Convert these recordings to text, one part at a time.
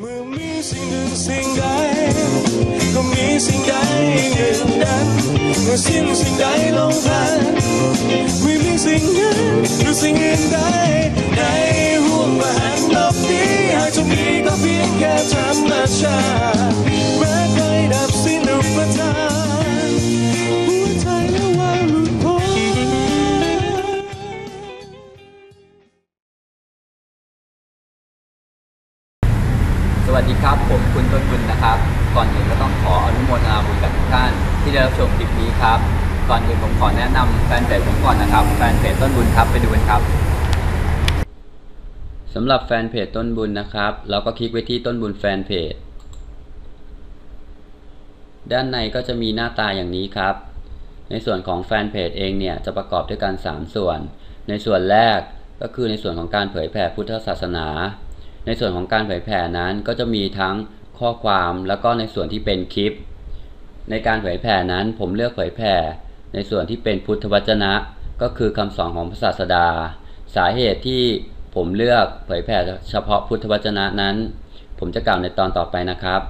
เมื่อมีสิ่งหนึ่งสิ่งใดก็มีสิ่งใดหนึ่งดันเมื่อสิ้นสิ่งใดลงผ่านไม่มีสิ่งนั้นหรือสิ่งอื่นใด สวัสดีครับ ผมคุณต้นบุญนะครับ ก่อนอื่นก็ต้องขออนุโมทนาบุญกับทุกท่านที่ได้รับชมคลิปนี้ครับ ก่อนอื่นผมขอแนะนำแฟนเพจผมก่อนนะครับ แฟนเพจต้นบุญครับไปดูกันครับสำหรับแฟนเพจต้นบุญนะครับ เราก็คลิกไปที่ต้นบุญแฟนเพจ ด้านในก็จะมีหน้าตาอย่างนี้ครับ ในส่วนของแฟนเพจเองเนี่ยจะประกอบด้วยกัน 3 ส่วน ในส่วนแรกก็คือในส่วนของการเผยแผ่พุทธศาสนา ในส่วนของการเผยแผ่นั้นก็จะมีทั้งข้อความแล้วก็ในส่วนที่เป็นคลิป ในการเผยแผ่นั้นผมเลือกเผยแผ่ ในส่วนที่เป็นพุทธวจนะ ก็คือคำสอนของพระศาสดา สาเหตุที่ผมเลือกเผยแผ่เฉพาะพุทธวจนะนั้น ผมจะกล่าวในตอนต่อไปนะครับ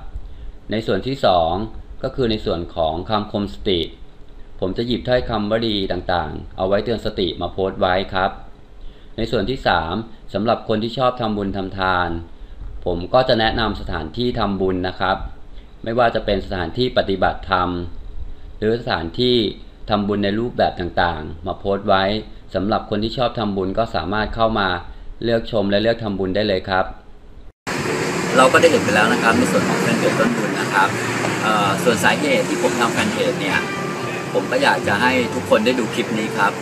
ในส่วนที่ 2 ก็คือในส่วนของคำคมสติ ผมจะหยิบถ้อยคำวลีต่างๆ เอาไว้เตือนสติมาโพสต์ไว้ครับ ในส่วนที่ 3สำหรับคนที่ชอบทำบุญทำทาน ผมก็จะแนะนำสถานที่ทำบุญนะครับ ไม่ว่าจะเป็นสถานที่ปฏิบัติธรรม หรือสถานที่ทำบุญในรูปแบบต่างๆ มาโพสต์ไว้สำหรับคนที่ชอบทำบุญก็สามารถเข้ามาเลือกชมและเลือกทำบุญได้เลยครับ เราก็ได้เห็นไปแล้วนะครับในส่วนของแฟนเพจต้นบุญนะครับส่วนสาเหตุที่ผมทำแฟนเพจเนี่ยผมก็อยากจะให้ทุกคนได้ดูคลิปนี้ครับ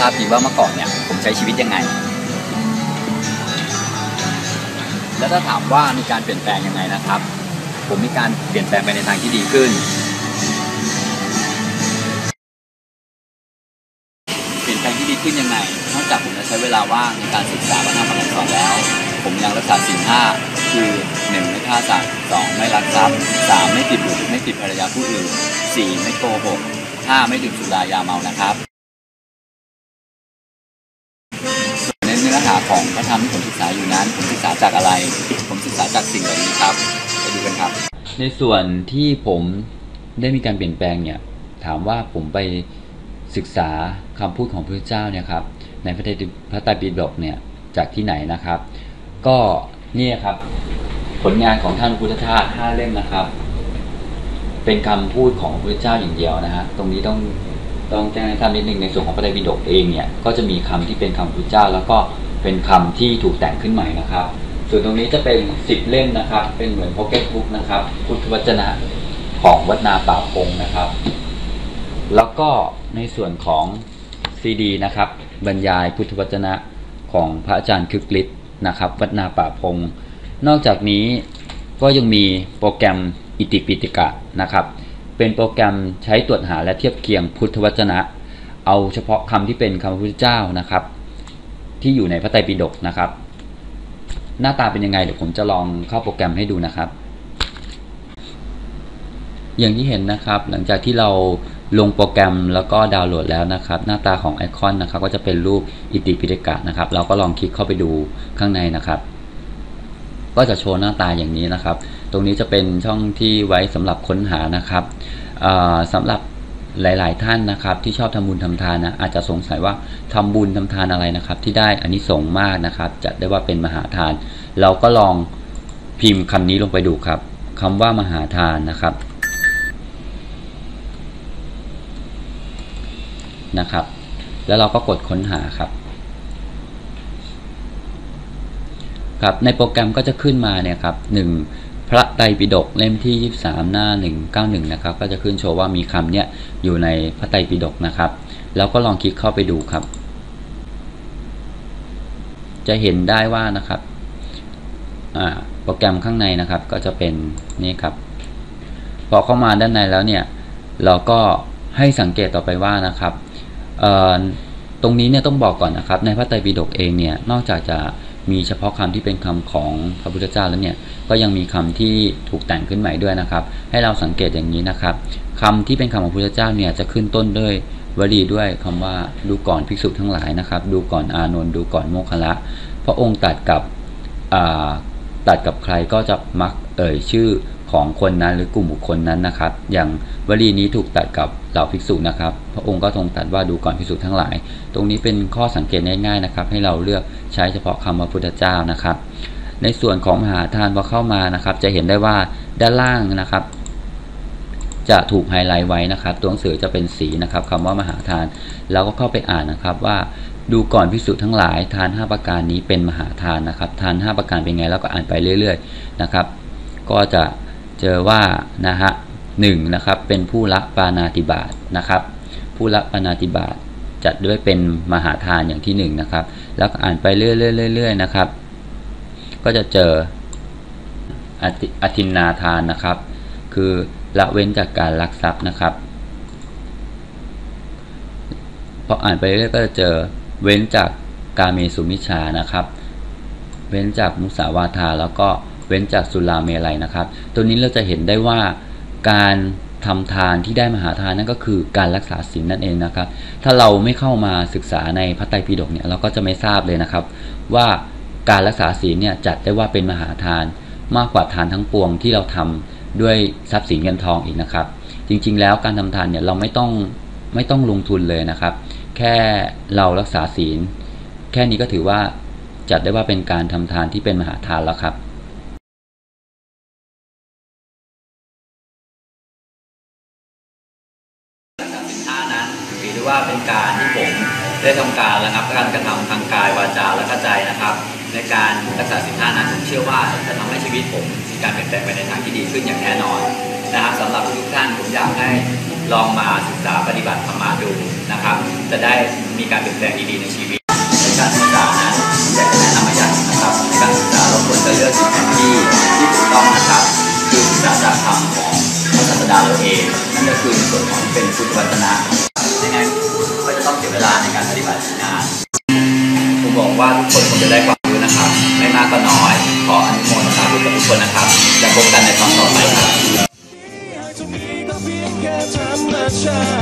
แล้วก็คงจะทราบดีว่าเมื่อก่อนเนี่ยผมใช้ชีวิตยังไง แล้วถ้าถามว่ามีการเปลี่ยนแปลงยังไงนะครับ ผมมีการเปลี่ยนแปลงไปในทางที่ดีขึ้น เปลี่ยนแปลงที่ดีขึ้นยังไง นอกจากผมจะใช้เวลาว่างในการศึกษาพระธรรมคำสอนแล้ว ผมยังรักษาศีลห้าคือหนึ่งไม่ฆ่าสัตว์สองไม่ลักทรัพย์สามไม่ติดบุตรไม่ติดภรรยาผู้อื่นสี่ไม่โกหกห้าไม่ดื่มสุรายาเมานะครับาของพระธรรมที่ผมศึกษาอยู่นั้น ผมศึกษาจากอะไร ผมศึกษาจากสิ่งเหล่านี้ครับ ไปดูกันครับ ในส่วนที่ผมได้มีการเปลี่ยนแปลงเนี่ย ถามว่าผมไปศึกษาคำพูดของพระเจ้าเนี่ยครับ ในพระไตรพระไตรปิฎกเนี่ย จากที่ไหนนะครับ ก็เนี่ยครับ ผลงานของท่านพุทธทาสห้าเล่มนะครับ เป็นคำพูดของพระเจ้าอย่างเดียวนะฮะ ตรงนี้ต้องต้องแจ้งให้ทราบนิดนึงในส่วนของพระไตรปิฎกเองเนี่ยก็จะมีคำที่เป็นคำพระเจ้า แล้วก็ เป็นคำที่ถูกแต่งขึ้นใหม่นะครับ ส่วนตรงนี้จะเป็นสิบเล่มนะครับ เป็นเหมือนพ็อกเก็ตบุ๊กนะครับพุทธวจนะของวัดนาป่าพงนะครับ แล้วก็ในส่วนของซีดีนะครับ บรรยายพุทธวจนะของพระอาจารย์คึกฤทธิ์นะครับ วัดนาป่าพง นอกจากนี้ก็ยังมีโปรแกรมอิติปิติกะนะครับ เป็นโปรแกรมใช้ตรวจหาและเทียบเคียงพุทธวจนะ เอาเฉพาะคำที่เป็นคำพระพุทธเจ้านะครับ ที่อยู่ในพระไตรปิฎกนะครับ หน้าตาเป็นยังไงเดี๋ยวผมจะลองเข้าโปรแกรมให้ดูนะครับ อย่างที่เห็นนะครับ หลังจากที่เราลงโปรแกรมแล้วก็ดาวน์โหลดแล้วนะครับ หน้าตาของไอคอนนะครับก็จะเป็นรูปอิติปิฎกะนะครับ เราก็ลองคลิกเข้าไปดูข้างในนะครับ ก็จะโชว์หน้าตาอย่างนี้นะครับ ตรงนี้จะเป็นช่องที่ไว้สำหรับค้นหานะครับอ่าสำหรับ หลาย ๆ ท่านนะครับ ที่ชอบทำบุญทำทานนะอาจจะสงสัยว่าทำบุญทำทานอะไรนะครับ ที่ได้อานิสงส์มากนะครับจะได้ว่าเป็นมหาทาน เราก็ลองพิมพ์คำนี้ลงไปดูครับคำว่ามหาทานนะครับนะครับ แล้วเราก็กดค้นหาครับครับในโปรแกรมก็จะขึ้นมาเนี่ยครับหนึ่ง พระไตรปิฎกเล่มที่ 23 หน้า 191 นะครับ ก็จะขึ้นโชว์ว่ามีคำเนี้ยอยู่ในพระไตรปิฎกนะครับ แล้วก็ลองคลิกเข้าไปดูครับ จะเห็นได้ว่านะครับโปรแกรมข้างในนะครับก็จะเป็นนี่ครับ พอเข้ามาด้านในแล้วเนี่ยเราก็ให้สังเกตต่อไปว่านะครับเอ่อตรงนี้เนี่ยต้องบอกก่อนนะครับ ในพระไตรปิฎกเองเนี่ยนอกจากจะ มีเฉพาะคำที่เป็นคำของพระพุทธเจ้าแล้วเนี่ยก็ยังมีคำที่ถูกแต่งขึ้นใหม่ด้วยนะครับ ให้เราสังเกตอย่างนี้นะครับคำที่เป็นคำของพระพุทธเจ้าเนี่ยจะขึ้นต้นด้วยวลีด้วยคำว่าดูก่อนภิกษุทั้งหลายนะครับ ดูก่อนอานนท์ดูก่อนโมคคละ พระองค์ตัดกับตัดกับใครก็จะมักเอ่ยชื่อ ของคนนั้นหรือกลุ่มบุคคลนั้นนะครับ อย่างวลีนี้ถูกตัดกับเหล่าภิกษุนะครับ พระองค์ก็ทรงตัดว่าดูก่อนภิกษุทั้งหลาย ตรงนี้เป็นข้อสังเกตง่ายๆนะครับ ให้เราเลือกใช้เฉพาะคำว่าพุทธเจ้านะครับ ในส่วนของมหาทานพอเข้ามานะครับ จะเห็นได้ว่าด้านล่างนะครับ จะถูกไฮไลท์ไว้นะครับ ตัวหนังสือจะเป็นสีนะครับคำว่ามหาทานเราก็เข้าไปอ่านนะครับว่าดูก่อนพิสุทั้งหลายทาน 5 ประการนี้เป็นมหาทานนะครับ ทาน 5 ประการเป็นไงแล้วก็อ่านไปเรื่อย ๆ นะครับ ก็จะ เจอว่านะฮะหนึ่งนะครับเป็นผู้ละปานาติบาตนะครับ ผู้ละปานาติบาตจัดด้วยเป็นมหาทานอย่างที่หนึ่งนะครับ แล้วอ่านไปเรื่อยๆๆนะครับ ก็จะเจออธินนาทานนะครับ คือละเว้นจากการลักทรัพย์นะครับพออ่านไปเรื่อยก็จะเจอเว้นจากกาเมสุมิชานะครับ เว้นจากมุสาวาทาแล้วก็ เว้นจากสุราเมลัยนะครับ ตัวนี้เราจะเห็นได้ว่าการทำทานที่ได้มหาทานนั่นก็คือการรักษาศีลนั่นเองนะครับ ถ้าเราไม่เข้ามาศึกษาในพระไตรปิฎกเนี่ยเราก็จะไม่ทราบเลยนะครับ ว่าการรักษาศีลเนี่ยจัดได้ว่าเป็นมหาทานมากกว่าทานทั้งปวงที่เราทำด้วยทรัพย์สินเงินทองอีกนะครับ จริงๆแล้วการทำทานเนี่ยเราไม่ต้องไม่ต้องลงทุนเลยนะครับ แค่เรารักษาศีล แค่นี้ก็ถือว่าจัดได้ว่าเป็นการทำทานที่เป็นมหาทานแล้วครับ ว่าเป็นการที่ผมได้ทำการระงับการกระทำทางกายวาจาและก็ใจนะครับ ในการรักษาสินห้านั้นผมเชื่อว่าจะทำให้ชีวิตผมมีการเปลี่ยนแปลงไปในทางที่ดีขึ้นอย่างแน่นอนนะครับสำหรับทุกท่านผมอยากให้ลองมาศึกษาปฏิบัติธรรมะดูนะครับ จะได้มีการเปลี่ยนแปลงดีๆในชีวิตในการศึกษานั้นอยากจะแนะนำมาอย่างหนึ่งนะครับในการศึกษาเราควรจะเลือกสิ่งที่ที่ถูกต้องนะครับคือศึกษาจากธรรมของพระศาสดาเราเองนั่นก็คือส่วนของเป็นพุทธวจนะ ลาในการปฏิบัติงานผมบอกว่าทุกคนคงจะได้ความรู้นะครับ ไม่มากก็น้อย ขออนุโมทนาบุญกับทุกคนนะครับจะพบกันในตอนต่อไปครับ